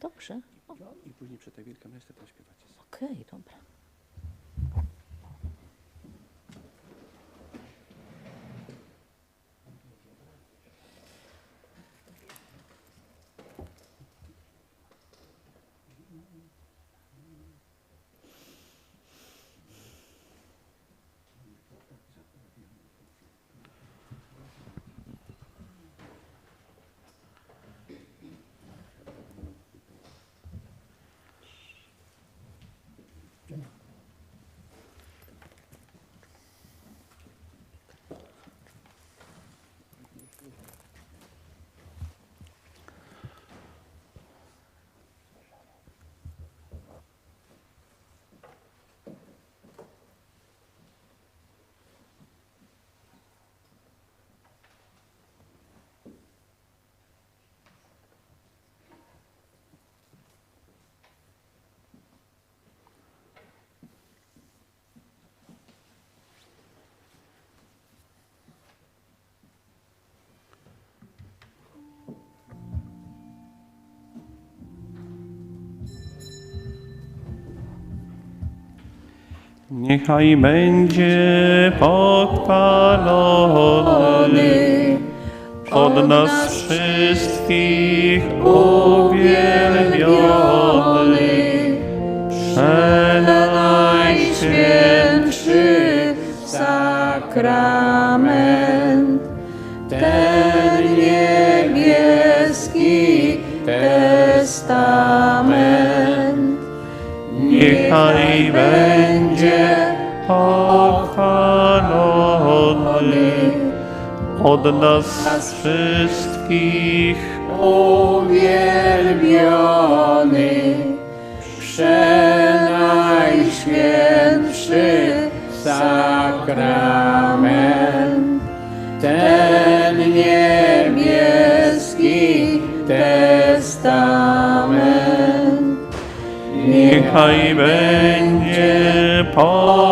Dobrze. O, I później przed tej wielką jeszcze to śpiewacie. Okej, dobra. Niechaj będzie pochwalony od nas wszystkich uwielbiony, Przenajświętszy sakrament, od nas wszystkich uwielbiony, przenajświętszy sakrament, ten niebieski testament. Niechaj będzie pochwalony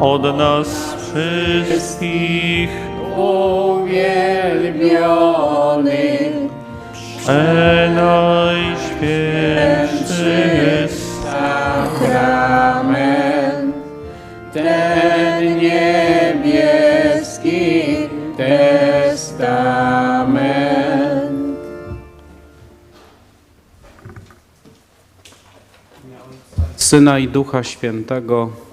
od nas wszystkich uwielbiony, Przenajświętszy sakrament, ten niebieski testament. Syna i Ducha Świętego.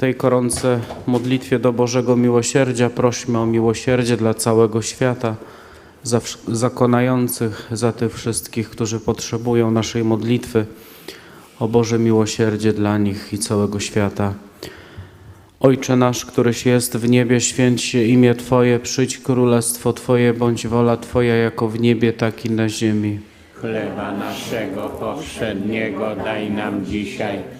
Tej gorące modlitwie do Bożego Miłosierdzia prośmy o miłosierdzie dla całego świata, za zakonających, za tych wszystkich, którzy potrzebują naszej modlitwy, o Boże miłosierdzie dla nich i całego świata. Ojcze nasz, któryś jest w niebie, święć się imię Twoje, przyjdź królestwo Twoje, bądź wola Twoja jako w niebie, tak i na ziemi. Chleba naszego powszedniego daj nam dzisiaj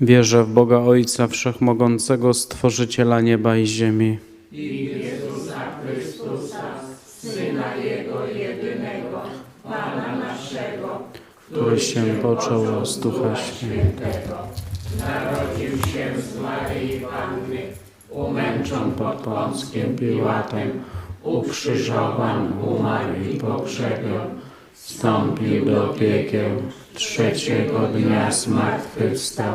Wierzę w Boga Ojca Wszechmogącego, Stworzyciela nieba i ziemi. i Jezusa Chrystusa, Syna Jego jedynego, Pana naszego, który się począł z Ducha Świętego. narodził się z Maryi Panny, umęczon pod Pąckiem Piłatem, ukrzyżowan, umarł i pogrzebion, wstąpił do piekieł, trzeciego dnia zmartwychwstał,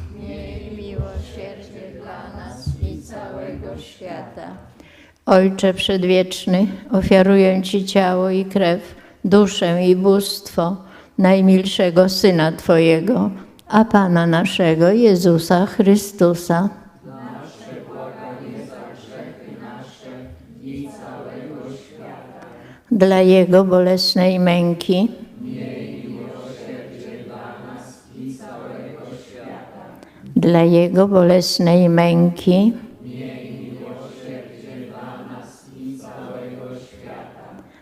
Ojcze Przedwieczny, ofiaruję Ci ciało i krew, duszę i bóstwo najmilszego Syna Twojego, a Pana naszego Jezusa Chrystusa. Dla Jego bolesnej męki, dla Jego bolesnej męki,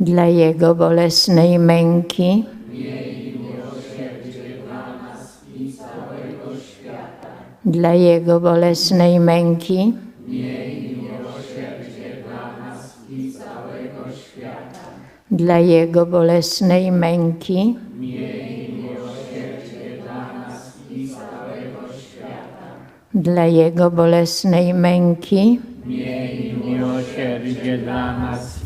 dla Jego bolesnej męki, dla Jego bolesnej męki, dla Jego bolesnej męki, dla Jego bolesnej męki, Miej miłosierdzie dla nas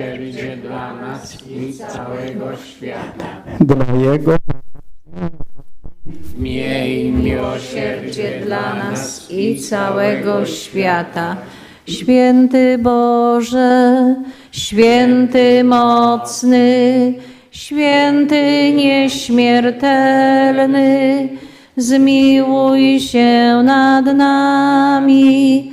miłosierdzie dla nas i całego świata. dla Jego Miej miłosierdzie dla nas i całego świata. Święty Boże, święty mocny, święty nieśmiertelny, zmiłuj się nad nami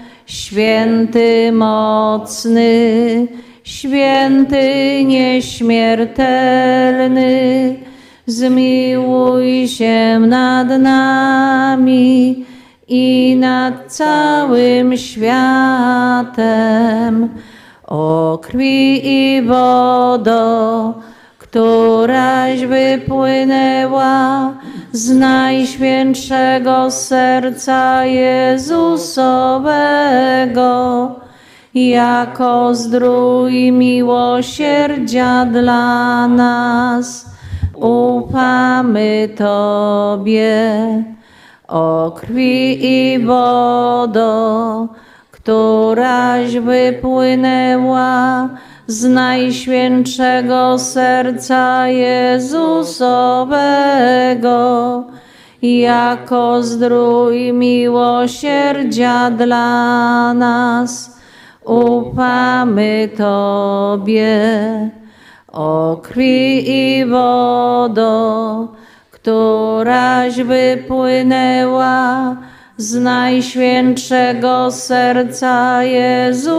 święty mocny, święty nieśmiertelny, zmiłuj się nad nami i nad całym światem. O krwi i wodo, któraś wypłynęła z najświętszego serca Jezusowego, jako zdrój miłosierdzia dla nas, ufamy Tobie. O krwi i wodo, któraś wypłynęła z najświętszego serca Jezusowego, jako zdrój miłosierdzia dla nas, ufamy Tobie. O krwi i wodo, któraś wypłynęła z najświętszego serca Jezusowego,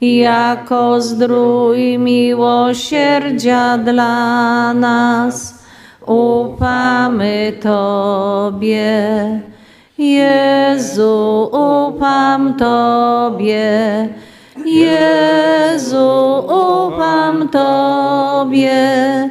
jako zdrój miłosierdzia dla nas, ufamy Tobie. Jezu, ufam Tobie. Jezu, ufam Tobie.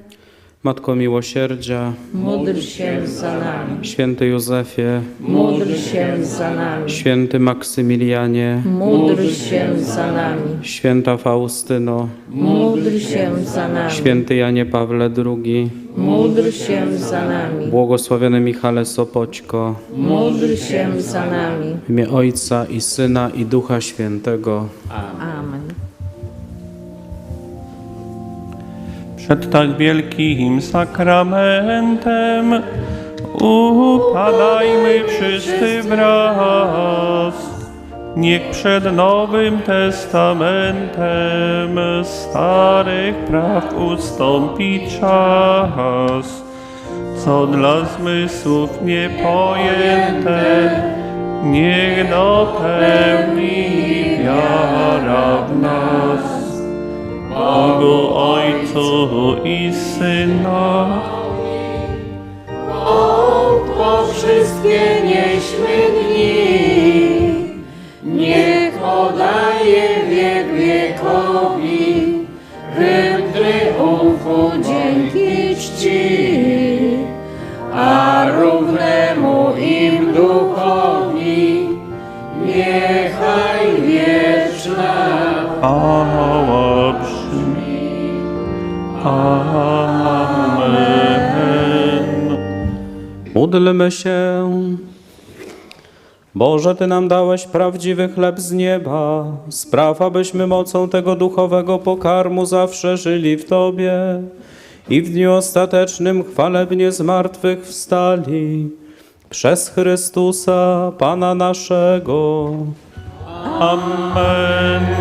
Matko Miłosierdzia, Módl się za nami, Święty Józefie, módl się za nami, Święty Maksymilianie, módl się za nami, Święta Faustyno, módl się za nami, Święty Janie Pawle II, módl się za nami, Błogosławiony Michale Sopoćko, módl się za nami. w imię Ojca i Syna i Ducha Świętego. Amen. Przed tak wielkim sakramentem upadajmy wszyscy wraz. Niech przed Nowym Testamentem starych praw ustąpi czas, co dla zmysłów niepojęte, niech dopełni wiara w nas. Bogu Ojcu i Syna, Po wszystkie nieśmy dni, niech podaje wiek wiekowi, hymn triumfu dzięki czci, a równemu im duchowi, niechaj wieczna Módlmy się. Boże, Ty nam dałeś prawdziwy chleb z nieba. Spraw, abyśmy mocą tego duchowego pokarmu zawsze żyli w Tobie i w dniu ostatecznym chwalebnie z martwych wstali. Przez Chrystusa, Pana naszego. Amen.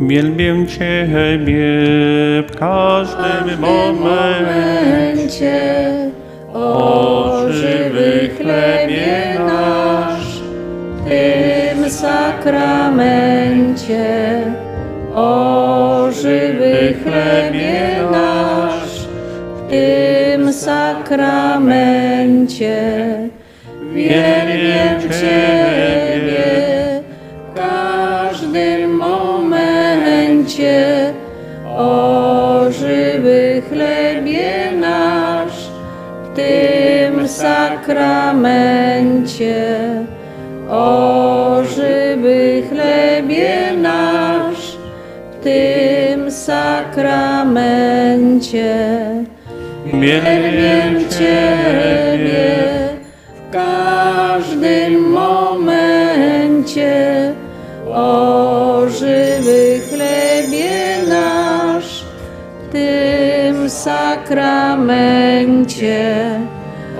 Wielbię Ciebie w każdym momencie. O żywy chlebie nasz, tym sakramencie. O żywy chlebie nasz, w tym sakramencie. Nasz, w tym sakramencie. O żywy chlebie nasz, w tym sakramencie. wielbię Ciebie sakramencie.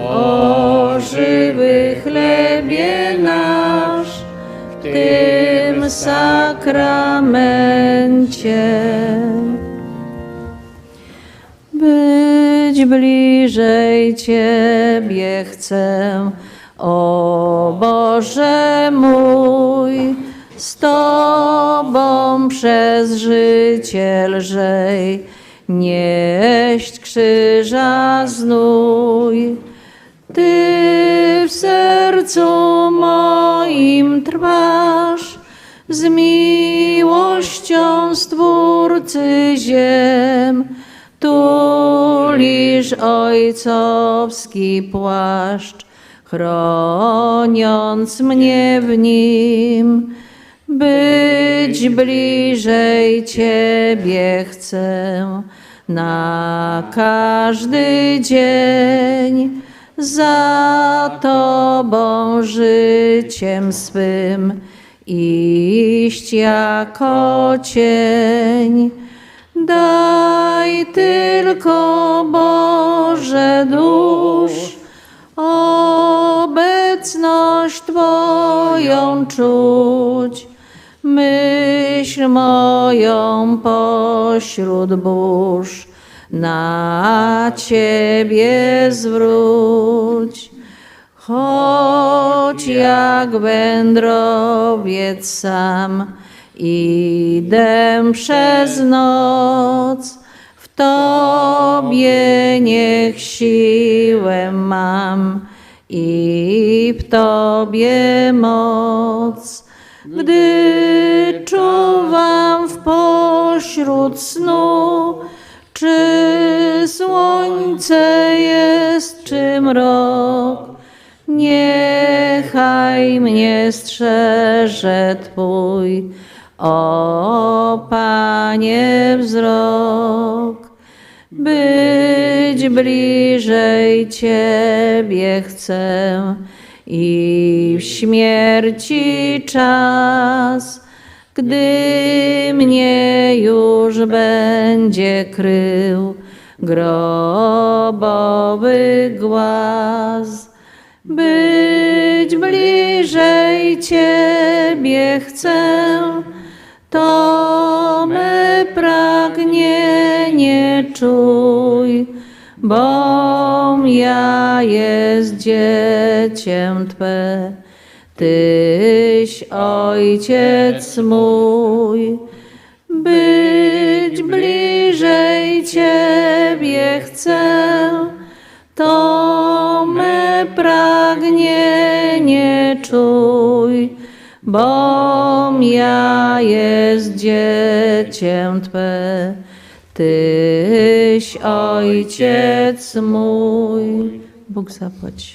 O żywy chlebie nasz, w tym sakramencie. Być bliżej Ciebie chcę, o Boże mój, z Tobą przez życie lżej nieść krzyża znój. Ty w sercu moim trwasz, z miłością Stwórcy ziem, tulisz ojcowski płaszcz, chroniąc mnie w nim. Być bliżej Ciebie chcę na każdy dzień, za Tobą życiem swym iść jako cień. Daj tylko Boże dusz, obecność Twoją czuć, myśl moją pośród burz, na Ciebie zwróć. Choć jak wędrowiec sam, idę przez noc, w Tobie niech siłę mam i w Tobie moc. Gdy czuwam w pośród snu, czy słońce jest, czy mrok, niechaj mnie strzeże Twój, o Panie wzrok. Być bliżej Ciebie chcę i w śmierci czas, gdy mnie już będzie krył grobowy głaz. Być bliżej Ciebie chcę, to me pragnienie czuj, bom ja jest dzieciem Twe, Tyś Ojciec mój. Być bliżej Ciebie chcę, to me pragnienie czuj, bom ja jest dzieciem Twe, Tyś Ojciec mój. Bóg zapłać.